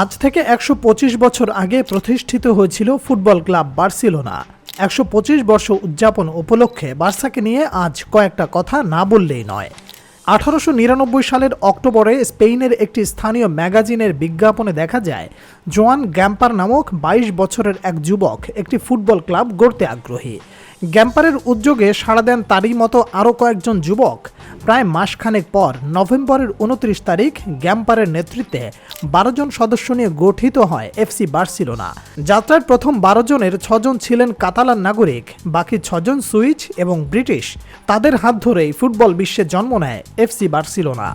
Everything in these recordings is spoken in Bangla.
আজ থেকে একশো পঁচিশ বছর আগে প্রতিষ্ঠিত হয়েছিল ফুটবল ক্লাব বার্সেলোনা। একশো পঁচিশ বর্ষ উদযাপন উপলক্ষে বার্সাকে নিয়ে আজ কয়েকটা কথা না বললেই নয়। আঠারোশো নিরানব্বই সালের অক্টোবরে স্পেনের একটি স্থানীয় ম্যাগাজিনের বিজ্ঞাপনে দেখা যায়, জোয়ান গ্যাম্পার নামক ২২ বছরের এক যুবক একটি ফুটবল ক্লাব গড়তে আগ্রহী। গ্যাম্পারের উদ্যোগে সাড়া দেন তারই মতো আরও কয়েকজন যুবক। প্রায় মাসখানেক পর নভেম্বরের উনত্রিশ তারিখ গ্যাম্পারের নেতৃত্বে বারো জন সদস্য নিয়ে গঠিত হয় এফসি বার্সিলোনা। যাত্রার প্রথম বারো জনের ছজন ছিলেন কাতালান নাগরিক, বাকি ছজন সুইচ এবং ব্রিটিশ। তাদের হাত ধরেই ফুটবল বিশ্বে জন্ম নেয় এফসি বার্সিলোনা।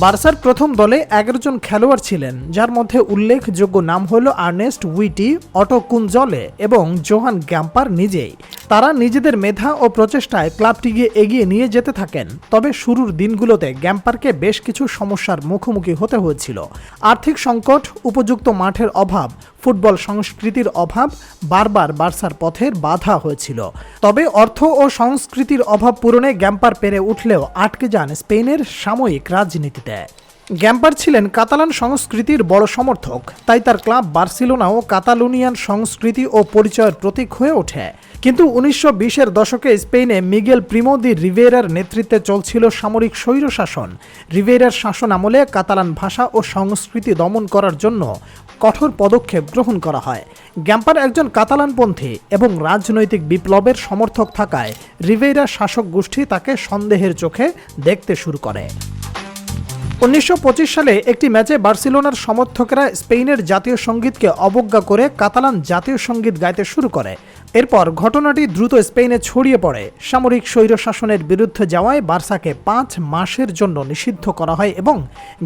বার্সার প্রথম দলে এগারো জন খেলোয়াড় ছিলেন, যার মধ্যে উল্লেখযোগ্য নাম হল আর্নেস্ট উইটি, অটো কুনজলে এবং জোহান গ্যাম্পার নিজেই। তারা নিজেদের মেধা ও প্রচেষ্টায় ক্লাবটিকে এগিয়ে নিয়ে যেতে থাকেন। তবে শুরুর দিনগুলোতে গ্যাম্পারকে বেশ কিছু সমস্যার মুখোমুখি হতে হয়েছিল। আর্থিক সংকট, উপযুক্ত মাঠের অভাব, ফুটবল সংস্কৃতির অভাব বারবার বার্সার পথের বাধা হয়েছিল। তবে অর্থ ও সংস্কৃতির অভাব পূরণে গ্যাম্পার পেরে উঠলেও আটকে যান স্পেনের সাময়িক রাজনীতিতে। গ্যাম্পার ছিলেন কাতালান সংস্কৃতির বড় সমর্থক, তাই তার ক্লাব বার্সেলোনাও কাতালুনিয়ান সংস্কৃতি ও পরিচয়ের প্রতীক হয়ে ওঠে। কিন্তু উনিশশো বিশের দশকে স্পেনে মিগেল প্রিমোদি রিভেরার নেতৃত্বে চলছিল সামরিক স্বৈরশাসন রিভেরার শাসন আমলে কাতালান ভাষা ও সংস্কৃতি দমন করার জন্য কঠোর পদক্ষেপ গ্রহণ করা হয়। গ্যাম্পার একজন কাতালানপন্থী এবং রাজনৈতিক বিপ্লবের সমর্থক থাকায় রিভেরার শাসক গোষ্ঠী তাকে সন্দেহের চোখে দেখতে শুরু করে। উনিশশো পঁচিশ সালে একটি ম্যাচে বার্সেলোনার সমর্থকেরা স্পেনের জাতীয় সঙ্গীতকে অবজ্ঞা করে কাতালান জাতীয় সংগীত গাইতে শুরু করে। এরপর ঘটনাটি দ্রুত স্পেনে ছড়িয়ে পড়ে। সামরিক স্বৈরশাসনের বিরুদ্ধে যাওয়ায় বার্সাকে পাঁচ মাসের জন্য নিষিদ্ধ করা হয় এবং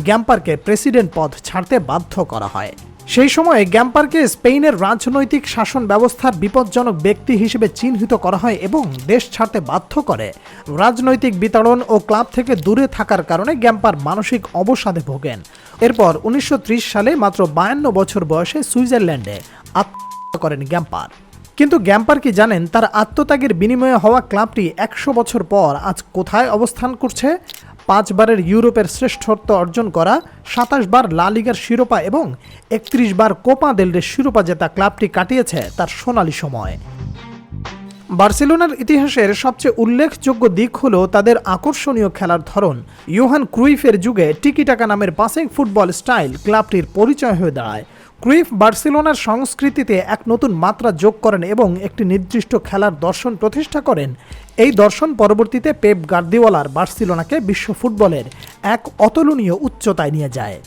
গ্যাম্পারকে প্রেসিডেন্ট পদ ছাড়তে বাধ্য করা হয়। সেই সময়ে গ্যাম্পারকে স্পেনের রাজনৈতিক শাসন ব্যবস্থার বিপজ্জনক ব্যক্তি হিসেবে চিহ্নিত করা হয় এবং দেশ ছাড়তে বাধ্য করে। রাজনৈতিক বিতরণ ও ক্লাব থেকে দূরে থাকার কারণে গ্যাম্পার মানসিক অবসাদে ভোগেন। এরপর উনিশশো ত্রিশ সালে মাত্র বায়ান্ন বছর বয়সে সুইজারল্যান্ডে আত্মহত্যা করেন গ্যাম্পার। কিন্তু গ্যাম্পার কি জানেন, তার আত্মত্যাগের বিনিময়ে হওয়া ক্লাবটি একশো বছর পর আজ কোথায় অবস্থান করছে? পাঁচবারের ইউরোপের শ্রেষ্ঠত্ব অর্জন করা সাতাশ বার লা লিগার শিরোপা এবং একত্রিশ বার কোপা দেলরের শিরোপা জেতা ক্লাবটি কাটিয়েছে তার সোনালি সময়। বার্সেলোনার ইতিহাসের সবচেয়ে উল্লেখযোগ্য দিক হল তাদের আকর্ষণীয় খেলার ধরন। ইউহান ক্রুইফের যুগে টিকিটাকা নামের পাসিং ফুটবল স্টাইল ক্লাবটির পরিচয় হয়ে দাঁড়ায়। ক্রুইফ বার্সেলোনার সংস্কৃতিতে এক নতুন মাত্রা যোগ করেন এবং একটি নির্দিষ্ট খেলার দর্শন প্রতিষ্ঠা করেন। এই দর্শন পরবর্তীতে পেপ গার্দিওয়ালার বার্সেলোনাকে বিশ্ব ফুটবলের এক অতুলনীয় উচ্চতায় নিয়ে যায়।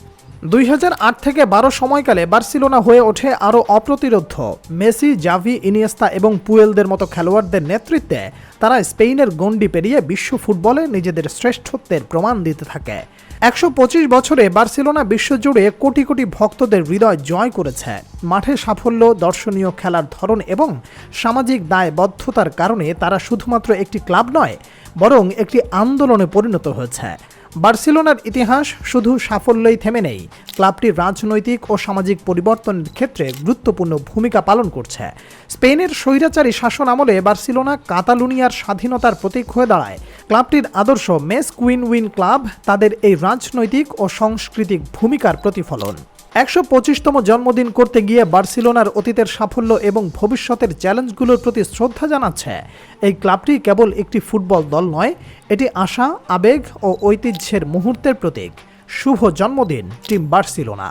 দুই হাজার আট থেকে বারো সময়কালে বার্সিলোনা হয়ে ওঠে আরও অপ্রতিরোধ মেসি, জাভি, ইনিয়েস্তা এবং পুয়েলদের মতো খেলোয়াড়দের নেতৃত্বে তারা স্পেনের গণ্ডি পেরিয়ে বিশ্ব ফুটবলে নিজেদের শ্রেষ্ঠত্বের প্রমাণ দিতে থাকে। একশো পঁচিশ বছরে বার্সিলোনা বিশ্বজুড়ে কোটি কোটি ভক্তদের হৃদয় জয় করেছে। মাঠে সাফল্য, দর্শনীয় খেলার ধরন এবং সামাজিক দায়বদ্ধতার কারণে তারা শুধুমাত্র একটি ক্লাব নয়, বরং একটি আন্দোলনে পরিণত হয়েছে। বার্সেলোনার ইতিহাস শুধু সাফল্যই থেমে নেই। ক্লাবটি রাজনৈতিক ও সামাজিক পরিবর্তনের ক্ষেত্রে গুরুত্বপূর্ণ ভূমিকা পালন করছে। স্পেনের স্বৈরাচারী শাসন আমলে বার্সেলোনা কাতালুনিয়ার স্বাধীনতার প্রতীক হয়ে দাঁড়ায়। ক্লাবটির আদর্শ মেস কুইন উইন ক্লাব তাদের এই রাজনৈতিক ও সাংস্কৃতিক ভূমিকার প্রতিফলন। একশো পঁচিশতম জন্মদিন করতে গিয়ে বার্সিলোনার অতীতের সাফল্য এবং ভবিষ্যতের চ্যালেঞ্জগুলোর প্রতি শ্রদ্ধা জানাচ্ছে। এই ক্লাবটি কেবল একটি ফুটবল দল নয়, এটি আশা, আবেগ ও ঐতিহ্যের মুহূর্তের প্রতীক। শুভ জন্মদিন, টিম বার্সেলোনা।